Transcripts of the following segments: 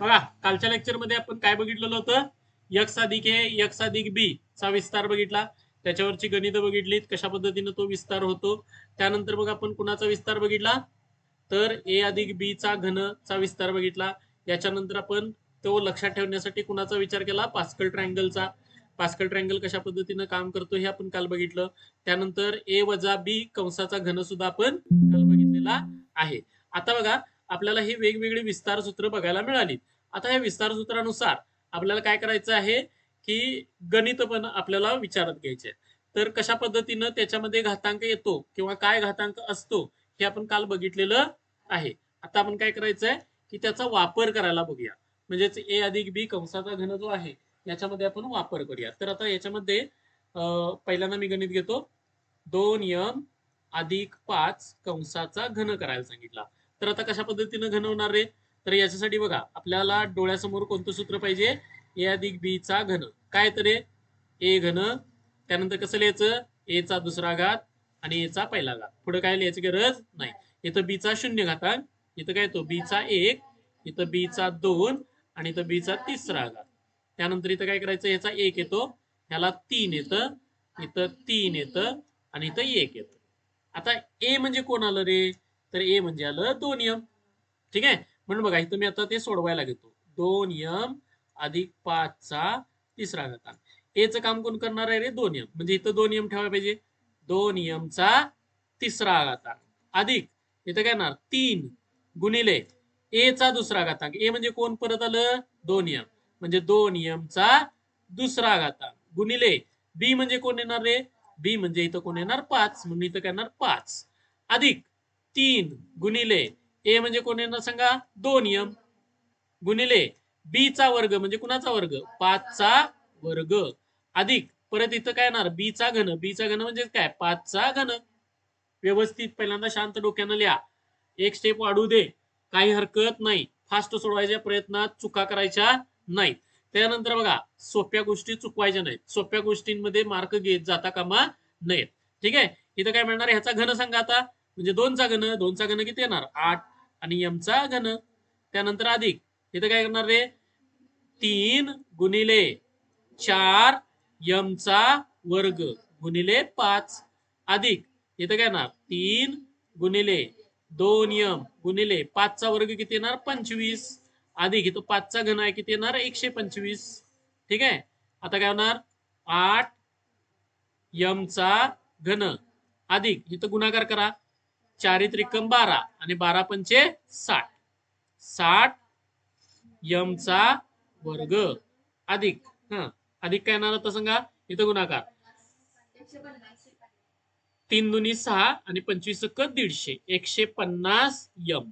बघा कालच्या लेक्चरमध्ये आपण काय बघितलेलं होतं? यक्स अधिक ए यक्स अधिक बी चा विस्तार बघितला. त्याच्यावरची गणित बघितलीत कशा पद्धतीने तो विस्तार होतो. त्यानंतर मग आपण कुणाचा विस्तार बघितला? तर ए अधिक बी चा घन चा विस्तार बघितला. याच्यानंतर आपण तो लक्षात ठेवण्यासाठी कुणाचा विचार केला? पास्कल ट्रँगलचा पास्कल ट्रँगल कशा पद्धतीनं काम करतो हे आपण काल बघितलं. त्यानंतर ए वजा बी कंसाचा घन सुद्धा आपण काल बघितलेला आहे. आता बघा आपल्याला हे वेगवेगळी विस्तार सूत्र बघायला मिळाली. आता या विस्तार सूत्रानुसार आपल्याला काय करायचं आहे की गणित पण आपल्याला विचारात घ्यायचे तर कशा पद्धतीनं त्याच्यामध्ये घातांक येतो किंवा काय घातांक असतो हे आपण काल बघितलेलं आहे. आता आपण काय करायचंय की त्याचा वापर करायला बघूया. म्हणजेच ए अधिक बी कंसाचा घन जो आहे याच्यामध्ये आपण वापर करूया. तर आता याच्यामध्ये पहिल्यांदा मी गणित घेतो. दोन यम अधिक पाच कंसाचा घन करायला सांगितला. तर आता कशा पद्धतीनं घन होणार रे? तर याच्यासाठी बघा आपल्याला डोळ्यासमोर कोणतं सूत्र पाहिजे? ए अधिक बी चा घन. काय तर ए घन. त्यानंतर कसं लिहायचं? ए चा दुसरा घात आणि ए चा पहिला घात. पुढे काय लिहायची गरज नाही. इथं बी चा शून्य घातांक इथं काय येतो? बी चा एक इथं बी चा दोन आणि इथं बी चा तिसरा घात. त्यानंतर इथं काय करायचं? याचा एक येतो. ह्याला तीन येतं. इथं तीन येतं आणि इथं एक येतं. आता ए म्हणजे कोण आलं रे? तर ए म्हणजे आलं दोन यम ठीक आहे? म्हणून बघा इथं मी आता ते सोडवायला घेतो. दोन यम अधिक पाचचा तिसरा घातांक एचं काम कोण करणार आहे रे? दोन यम म्हणजे इथं दोन यम ठेवायला पाहिजे. दोन यमचा तिसरा घातांक. अधिक इथं काय येणार? तीन गुणिले ए चा दुसरा घातांक. ए म्हणजे कोण परत आलं? दोन यम म्हणजे दोन यमचा दुसरा घातांक. गुणिले बी म्हणजे कोण येणार रे? बी म्हणजे इथं कोण येणार? पाच. म्हणून इथं काय येणार? पाच. अधिक तीन गुणिले ए म्हणजे कोण येणार सांगा? दोन यम. गुणिले बी चा वर्ग म्हणजे कुणाचा वर्ग? पाचचा वर्ग. अधिक परत इथं काय येणार? बी चा घन. बी चा घन म्हणजे काय? पाचचा घन. व्यवस्थित पहिल्यांदा शांत डोक्यानं लिहा. एक स्टेप वाढू दे. काही हरकत नाही. फास्ट सोडवायच्या प्रयत्नात चुका करायच्या नाहीत. त्यानंतर बघा सोप्या गोष्टी चुकवायच्या नाहीत. सोप्या गोष्टींमध्ये मार्क घेत जाता कामा नयेत. ठीक आहे? इथं काय मिळणार ह्याचा घन सांगा आता. म्हणजे दोनचा घन दोनचा घन किती येणार? आठ. आणि यमचा घन त्यानंतर अधिक. इथं काय करणार रे? तीन गुणिले चार यमचा वर्ग गुणिले पाच. अधिक. इथं काय येणार? तीन गुणिले दोन यम गुणिले पाचचा वर्ग किती येणार? पंचवीस. अधिक. इथं पाचचा घन आहे किती येणार? एकशे पंचवीस. ठीक आहे? आता काय होणार? आठ यमचा घन. अधिक. इथं गुणाकार करा. चारित्रिकम बारा आणि बारा पंचे साठ. साठ यमचा वर्ग अधिक. हा अधिक काय येणार होता सांगा? इथं गुणाकार. तीन दुनी सहा आणि पंचवीस क दीडशे. एकशे पन्नास यम.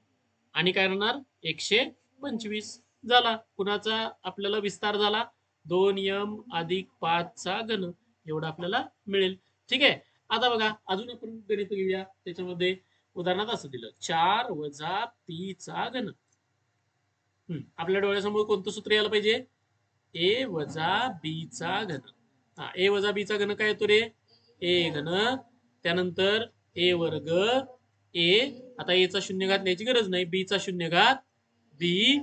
आणि काय राहणार? एकशे पंचवीस. झाला. कुणाचा आपल्याला विस्तार झाला? दोन यम अधिक पाचचा घन. एवढा आपल्याला मिळेल. ठीक आहे. आता बघा अजून आपण गणित घेऊया. त्याच्यामध्ये उदाहरणार्थ असं दिलं चार वजा पी चा घन. हम्म, आपल्या डोळ्यासमोर कोणतं सूत्र यायला पाहिजे? ए वजा बी चा घन. हा ए वजा बी चा घन काय येतो रे? ए घन. त्यानंतर ए वर्ग ए. आता ए चा शून्य घात लिहायची गरज नाही. बी चा शून्य घात बी.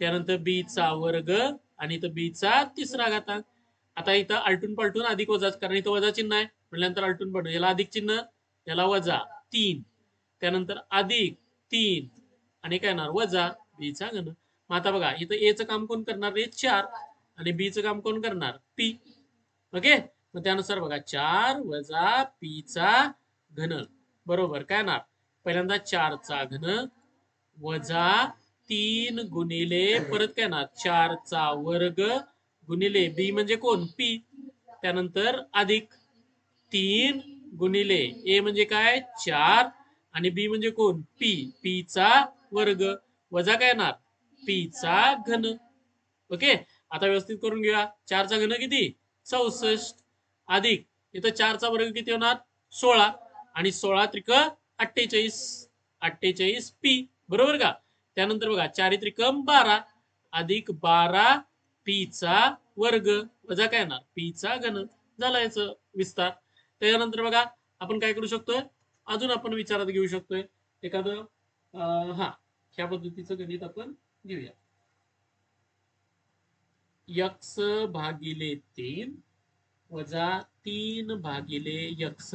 त्यानंतर बी चा वर्ग आणि इथं बी चा तिसरा घातांक. आता इथं आलटून पालटून अधिक वजाच कारण इथं वजा चिन्ह आहे. म्हटल्यानंतर आलटून पालटून याला अधिक चिन्ह याला वजा तीन. त्यानंतर अधिक तीन. आणि काय येणार? वजा बी चा घन. मग आता बघा इथं ए चं काम कोण करणार? रे चार. आणि बी चं काम कोण करणार? पी ओके मग त्यानुसार बघा चार वजा पी चा घन. बरोबर काय येणार? पहिल्यांदा चारचा घन. वजा तीन गुणिले परत काय येणार? चारचा वर्ग गुणिले बी म्हणजे कोण? पी त्यानंतर अधिक तीन गुणिले ए म्हणजे काय? चार. आणि बी म्हणजे कोण? पी. पी चा वर्ग. वजा काय येणार? पी चा घन. ओके? आता व्यवस्थित करून घेऊया. चारचा घन किती? चौसष्ट. अधिक. इथं चारचा वर्ग किती होणार? सोळा. आणि सोळा त्रिक अठ्ठेचाळीस. अठ्ठेचाळीस पी बरोबर का? त्यानंतर बघा चारित्रिकम बारा. अधिक बारा पी चा वर्ग. वजा काय येणार? पी चा घन. झाला याचं विस्तार. त्याच्यानंतर बघा आपण काय करू शकतोय? अजून आपण विचारात घेऊ शकतोय. एखादं हा ह्या पद्धतीचं गणित आपण घेऊया. यक्स भागिले तीन वजा तीन भागिले यक्स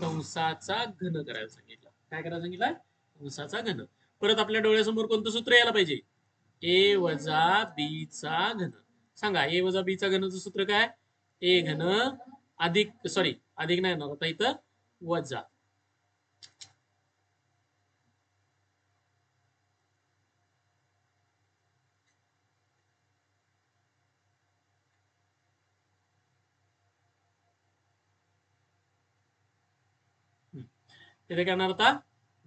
कंसाचा घन करायला सांगितलं. काय करायला सांगितलं? कंसाचा घन. परत आपल्या डोळ्यासमोर कोणतं सूत्र यायला पाहिजे? ए वजा बी चा घन. सांगा ए वजा बी चा घनचं सूत्र काय? ए घन अधिक सॉरी अधिक नाही येणार आता इथं वजा. इथे काय येणार आता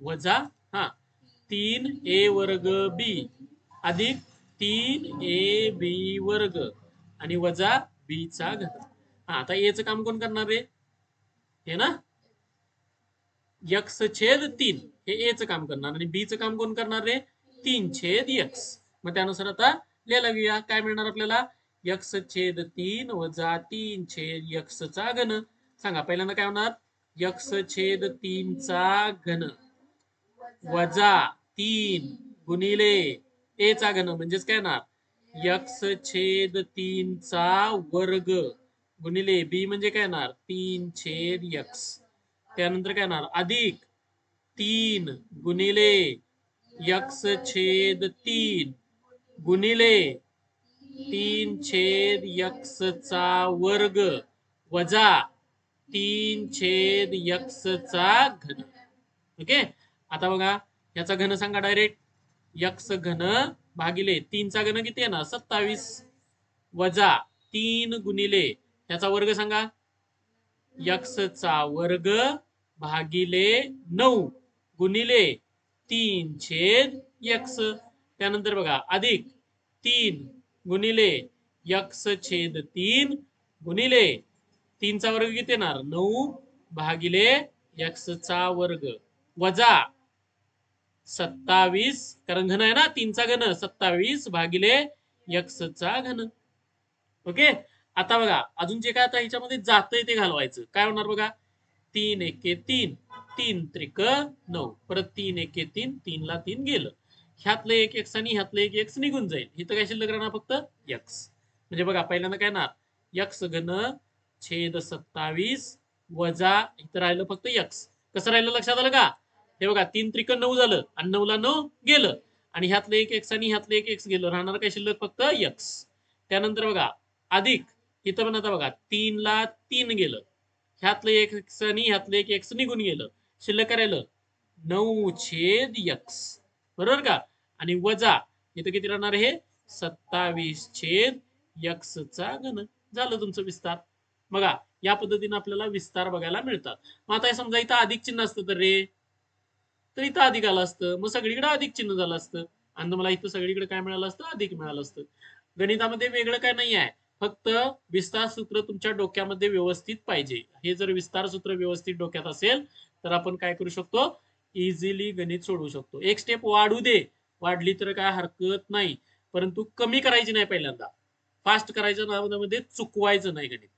वजा हा. तीन ए वर्ग बी. अधिक तीन ए बी वर्ग. आणि वजा बी चा घन. हा आता ए चं काम कोण करणार आहे हे ना? यक्स छेद तीन. हे ए चं काम करणार. आणि बी चं काम कोण करणार रे? तीन छेद यक्स. मग त्यानुसार आता लिहायला घेऊया. काय मिळणार आपल्याला? यक्स छेद तीन वजा तीन छेद यक्स चा घन. सांगा पहिल्यांदा काय होणार? यक्स छेद तीनचा घन. वजा तीन गुणिले ए चा घन म्हणजेच काय येणार? यक्स छेद तीनचा वर्ग गुणिले बी म्हणजे काय येणार? तीन छेद यक्स. त्यानंतर काय येणार? अधिक तीन गुणिले यक्स छेद तीन गुणिले तीन छेद यक्सचा वर्ग वजा तीन छेद यक्सचा घन. ओके? आता बघा याचा घन सांगा डायरेक्ट यक्स घन भागिले तीनचा घन किती आहे ना सत्तावीस वजा तीन गुणिले याचा वर्ग सांगा. यक्सचा वर्ग भागिले नऊ गुणिले तीन छेद यक्स. त्यानंतर बघा अधिक तीन गुणिले यक्स छेद तीन गुणिले तीनचा वर्ग किती येणार? नऊ भागिले यक्स चा वर्ग. वजा सत्तावीस कारण घन आहे ना तीनचा घन. सत्तावीस भागिले यक्स चा घन. ओके? आता बघा अजून जे काय आता ह्याच्यामध्ये जातंय ते घालवायचं. काय होणार बघा? तीन एके तीन. तीन त्रिक नऊ. परत तीन एके तीन तीनला तीन गेलं. ह्यातलं एक एक्स आणि ह्यातलं एक एक्स निघून जाईल. इथं काय शिल्लक राहणार फक्त? यक्स म्हणजे बघा पहिल्यांदा काय येणार? यक्स घन छेद सत्तावीस वजा इथं राहिलं फक्त यक्स कसं राहिलं लक्षात आलं का? हे बघा तीन त्रिक नऊ झालं आणि नऊला नऊ गेलं. आणि ह्यातलं एक एक्स आणि ह्यातलं एक एक्स गेलं. राहणार काय शिल्लक? फक्त यक्स त्यानंतर बघा अधिक इथं पण आता बघा तीनला तीन गेलं. ह्यातलं एक एक्स आणि ह्यातलं एक एक्स निघून गेलं. शिल्लक काय राहिलं? नऊ छेद यक्स बरोबर का? आणि वजा इथं किती राहणार हे सत्तावीस छेद यक्स चा घन. झालं तुमचं विस्तार. बघा या पद्धतीने आपल्याला विस्तार बघायला मिळतात. मग आता समजा इथं अधिक चिन्ह असतं तर रे तर इथं अधिक आलं असतं. मग सगळीकडे अधिक चिन्ह झालं असतं. आणि मला इथं सगळीकडे काय मिळालं असतं? अधिक मिळालं असतं. गणितामध्ये वेगळं काय नाही आहे. फक्त विस्तार सूत्र तुमच्या डोक्यामध्ये व्यवस्थित पाहिजे. हे जर विस्तार सूत्र व्यवस्थित डोक्यात असेल तर आपण काय करू शकतो? इझिली गणित सोडवू शकतो. एक स्टेप वाढू दे. वाढली तर काय हरकत नाही. परंतु कमी करायची नाही पहिल्यांदा. फास्ट करायच्या नावामध्ये चुकवायचं नाही गणित.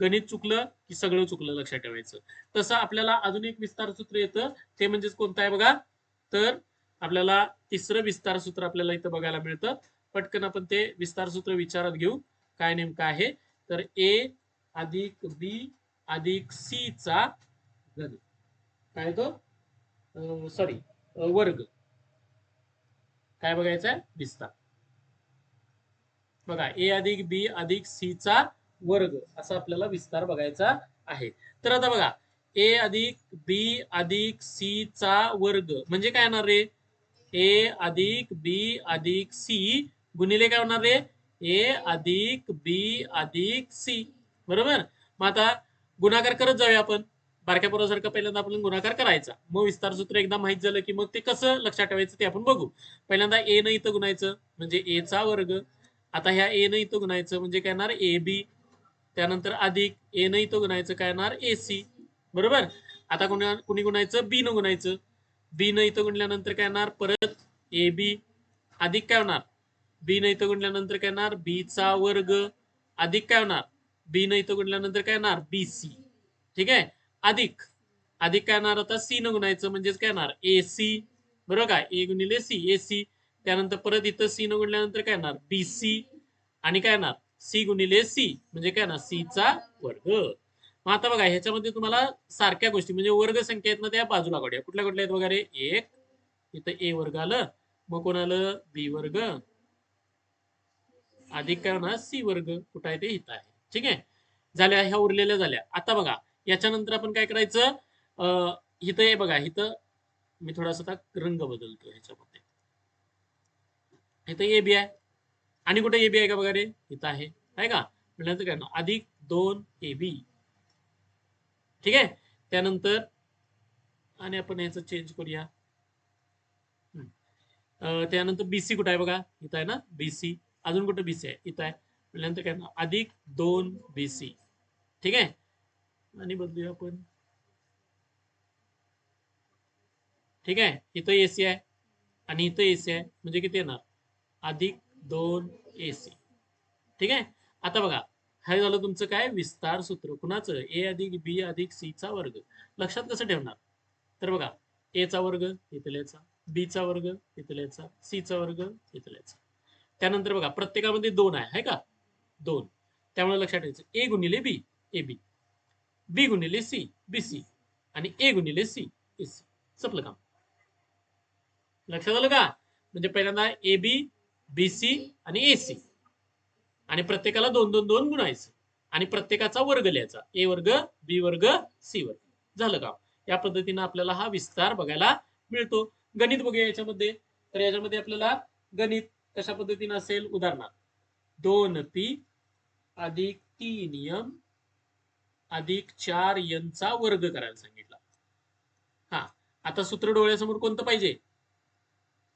गणित चुकलं की सगळं चुकलं लक्षात ठेवायचं. तसं आपल्याला अजून एक विस्तार सूत्र येतं. ते म्हणजेच कोणतं आहे बघा? तर आपल्याला तिसरं विस्तार सूत्र आपल्याला इथं बघायला मिळतं. पटकन आपण ते विस्तार सूत्र विचारात घेऊ. काय नेमकं आहे? तर ए अधिक बी अधिक सी चा घन. काय तो सॉरी वर्ग. काय बघायचा विस्तार. बघा ए अधिक बी अधिक सी चा वर्ग असा आपल्याला विस्तार बघायचा आहे. तर आता बघा ए अधिक बी अधिक सी चा वर्ग म्हणजे काय येणार रे? ए अधिक बी अधिक सी गुणिले काय होणार रे? ए अधिक बी अधिक सी बरोबर? मग आता गुणाकार करत जाऊया आपण. बारक्या पोरासारखं पहिल्यांदा आपण गुणाकार करायचा. मग विस्तार सूत्र एकदा माहीत झालं की मग ते कसं लक्षात ठेवायचं ते आपण बघू. पहिल्यांदा ए न इथं गुणायचं म्हणजे ए चा वर्ग. आता ह्या ए न इथं गुणायचं म्हणजे काय येणार ए बी त्यानंतर अधिक ए नाही तो गुणायचं काय येणार ए सी बरोबर आता कुणा कुणी गुणायचं बी न गुणायचं बी न इथं गुणल्यानंतर काय येणार परत ए बी अधिक काय होणार बी न इथं गुणल्यानंतर काय येणार बी चा वर्ग अधिक काय होणार बी न इथं गुणल्यानंतर काय येणार बी सी ठीक आहे अधिक अधिक काय येणार आता सी न गुणायचं म्हणजेच काय येणार ए सी बरोबर काय ए गुणिले सी ए सी त्यानंतर परत इथं सी न गुणल्यानंतर काय येणार बी सी आणि काय येणार सी गुणिले सी म्हणजे काय ना सी चा वर्ग. मग आता बघा ह्याच्यामध्ये तुम्हाला सारख्या गोष्टी म्हणजे वर्ग संख्या आहेत ना त्या बाजूला काढूया. कुठल्या कुठल्या आहेत वगैरे? एक इथं ए वर्ग आलं मग कोण आलं बी वर्ग. अधिक काय होणार सी वर्ग कुठं आहे ते? इथं आहे. ठीक आहे? झाल्या ह्या उरलेल्या झाल्या. आता बघा याच्यानंतर आपण काय करायचं? हिथं इथं हे बघा इथं मी थोडासा रंग बदलतो ह्याच्यामध्ये. इथं ए बी आहे. आणि कुठे ए बी आहे का वगैरे? इथं आहे. आहे का? म्हटल्यानंतर काय ना अधिक दोन ए बी ठीक आहे? त्यानंतर आणि आपण याचं चेंज करूया. हम्म. त्यानंतर बीसी कुठं आहे बघा? इथं आहे ना? बीसी अजून कुठं बीसी आहे? इथं आहे. म्हटल्यानंतर काय ना अधिक दोन बीसी ठीक आहे? आणि बदलूया आपण. ठीक आहे? इथं एसी आहे. आणि इथं एसी आहे. म्हणजे किती येणार? अधिक दोन ए सी ठीक आहे? आता बघा हे झालं तुमचं काय? विस्तार सूत्र. कुणाचं? ए अधिक बी अधिक सी चा वर्ग. लक्षात कसं ठेवणार? तर बघा ए चा वर्ग इथल्याचा. बी चा वर्ग इथल्याचा. सी चा वर्ग इथल्याचा. त्यानंतर बघा प्रत्येकामध्ये दोन आहे है का? दोन. त्यामुळे लक्षात ठेवायचं. ए गुणिले बी ए बी बी गुणिले सी बी सी आणि ए गुणिले सी ए सी संपलं काम. लक्षात आलं का? म्हणजे पहिल्यांदा ए बी बीसी आणि एसी आणि प्रत्येकाला दोन दोन दोन गुणायचं. आणि प्रत्येकाचा वर्ग लिहायचा. ए वर्ग बी वर्ग सी वर्ग. झालं का? या पद्धतीनं आपल्याला हा विस्तार बघायला मिळतो. गणित बघूया याच्यामध्ये. तर याच्यामध्ये आपल्याला गणित कशा पद्धतीनं असेल? उदाहरणार्थ दोन पी अधिक तीन यम अधिक चार यनचा वर्ग करायला सांगितला. हा. आता सूत्र डोळ्यासमोर कोणतं पाहिजे?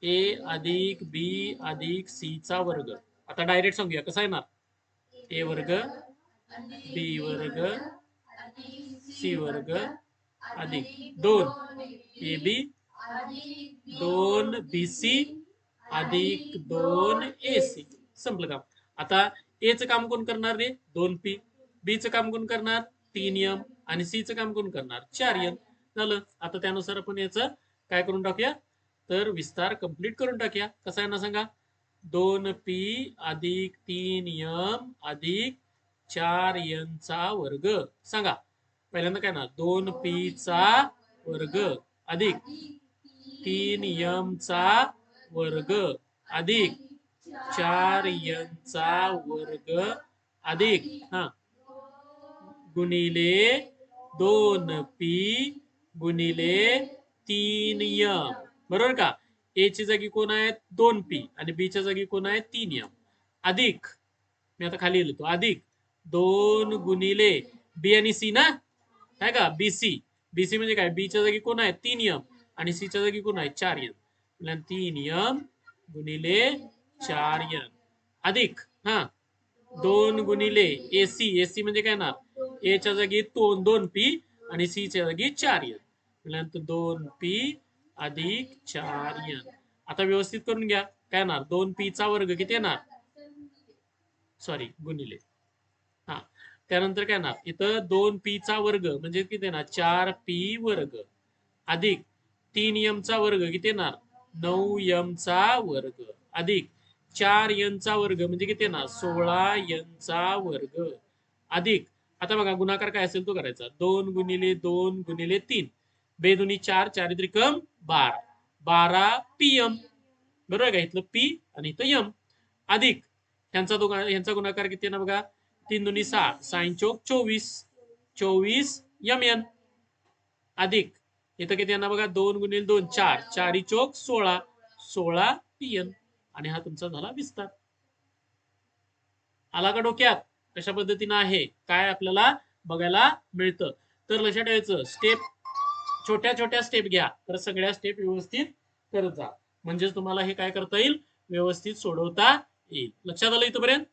ए अधिक बी अधिक सी चा वर्ग. आता डायरेक्ट सांगूया कसा येणार? ए वर्ग बी वर्ग सी वर्ग अधिक. दोन. A B. दोन बी सी. अधिक दोन ए सी. संपलं काम. आता ए च काम कोण करणार रे? दोन पी. बी च काम कोण करणार? तीन यम. आणि सी च काम कोण करणार? चार यम. झालं. आता त्यानुसार आपण याचं काय करून टाकूया? तर विस्तार कंप्लीट ना सांगा? दोन पी अधिक तीन यम अधिक चार यन चा वर्ग. सांगा. पहिल्यांदा काय ना? दोन पी चा वर्ग अधिक तीन यम चा वर्ग अधिक चार यन चा वर्ग अधिक, हा. गुणिले दोन पी गुणिले तीन यम बरोबर का? ए ची जागी कोण आहे दोन पी आणि बी च्या जागी कोण आहे? तीन यम अधिक. मी आता खाली लिहितो. अधिक. दोन गुणिले बी आणि सी ना? आहे का? बी सी बी सी म्हणजे काय? बीच्या जागी कोण आहे? तीन यम आणि सी च्या जागी कोण आहे? चार यम तीन यम गुणिले चार यम अधिक. हा. दोन गुणिले ए सी म्हणजे काय ना ए च्या जागी दोन दोन पी आणि सी च्या जागी चार यन म्हटल्यानंतर दोन पी अधिक चार यन आता व्यवस्थित करून घ्या. काय येणार? दोन पी चा वर्ग किती येणार? सॉरी गुणिले. हा. त्यानंतर काय येणार? इथं दोन पी चा वर्ग म्हणजे किती येणार? चार पी वर्ग. अधिक तीन यम चा वर्ग किती येणार? नऊ यम चा वर्ग. अधिक चार यन चा वर्ग म्हणजे किती येणार? सोळा यन चा वर्ग. अधिक आता बघा गुणाकार काय असेल तो करायचा. दोन गुणिले दोन गुणिले तीन. बेदुनी चार चारित्रिकम बारा. बारा पी एम बरोबर का? इथलं पी आणि इथं यम अधिक. ह्यांचा दोघा ह्यांचा गुणाकार किती आहे ना बघा? तीन दोन्ही सहा साईन चौक चोवीस. चोवीस यम एन अधिक. इथं किती आहे ना बघा? दोन गुणिले दोन चार. चारी चौक सोळा. सोळा पी एन आणि हा तुमचा झाला विस्तार. आला का डोक्यात? कशा पद्धतीनं आहे? काय आपल्याला बघायला मिळतं? तर लक्षात ठेवायचं. स्टेप छोट्या छोट्या स्टेप घ्या. तर सगळ्या स्टेप व्यवस्थित करत जा. म्हणजेच तुम्हाला हे काय करता येईल? व्यवस्थित सोडवता येईल. लक्षात आलं इथपर्यंत?